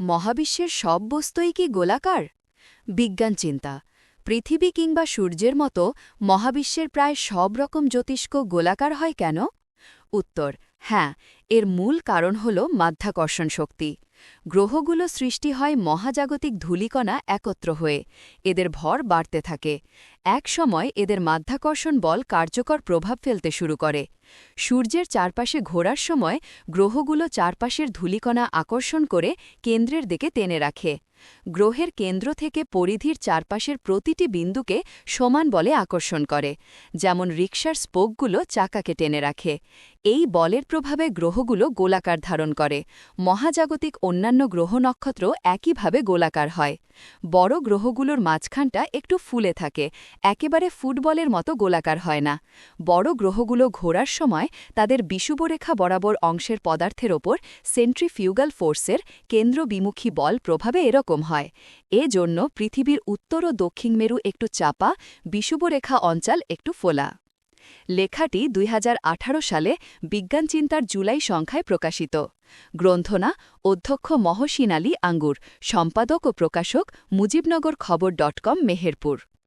মহাবিশ্বের সব বস্তুই কি গোলাকার? বিজ্ঞান চিন্তা। পৃথিবী কিংবা সূর্যের মতো মহাবিশ্বের প্রায় সব রকম জ্যোতিষ্ক গোলাকার হয় কেন? উত্তর হ্যাঁ এর মূল কারণ হল মাধ্যাকর্ষণ শক্তি। গ্রহগুলো সৃষ্টি হয় মহাজাগতিক ধূলিকণা একত্র হয়ে। এদের ভর বাড়তে থাকে। এক সময় এদের মাধ্যাকর্ষণ বল কার্যকর প্রভাব ফেলতে শুরু করে। সূর্যের চারপাশে ঘোরার সময় গ্রহগুলো চারপাশের ধূলিকণা আকর্ষণ করে কেন্দ্রের দিকে টেনে রাখে। গ্রহের কেন্দ্র থেকে পরিধির চারপাশের প্রতিটি বিন্দুকে সমান বলে আকর্ষণ করে, যেমন রিকশার স্পোকগুলো চাকাকে টেনে রাখে। এই বলের প্রভাবে গ্রহগুলো গোলাকার ধারণ করে। মহাজাগতিক অন্যান্য গ্রহ নক্ষত্র একইভাবে গোলাকার হয়। বড় গ্রহগুলোর মাঝখানটা একটু ফুলে থাকে, একেবারে ফুটবলের মতো গোলাকার হয় না। বড় গ্রহগুলো ঘোরার সময় তাদের বিষুবরেখা বরাবর অংশের পদার্থের ওপর সেন্ট্রিফিউগাল ফোর্সের কেন্দ্রবিমুখী বল প্রভাবে এরকম হয়। এ জন্য পৃথিবীর উত্তর ও দক্ষিণ মেরু একটু চাপা, বিষুবরেখা অঞ্চল একটু ফোলা। লেখাটি দুই হাজার আঠারো সালে বিজ্ঞান চিন্তার জুলাই সংখ্যায় প্রকাশিত। গ্রন্থনা অধ্যক্ষ মহসিন আলী আঙ্গুর, সম্পাদক ও প্রকাশক মুজিবনগর খবর ডট কম, মেহেরপুর।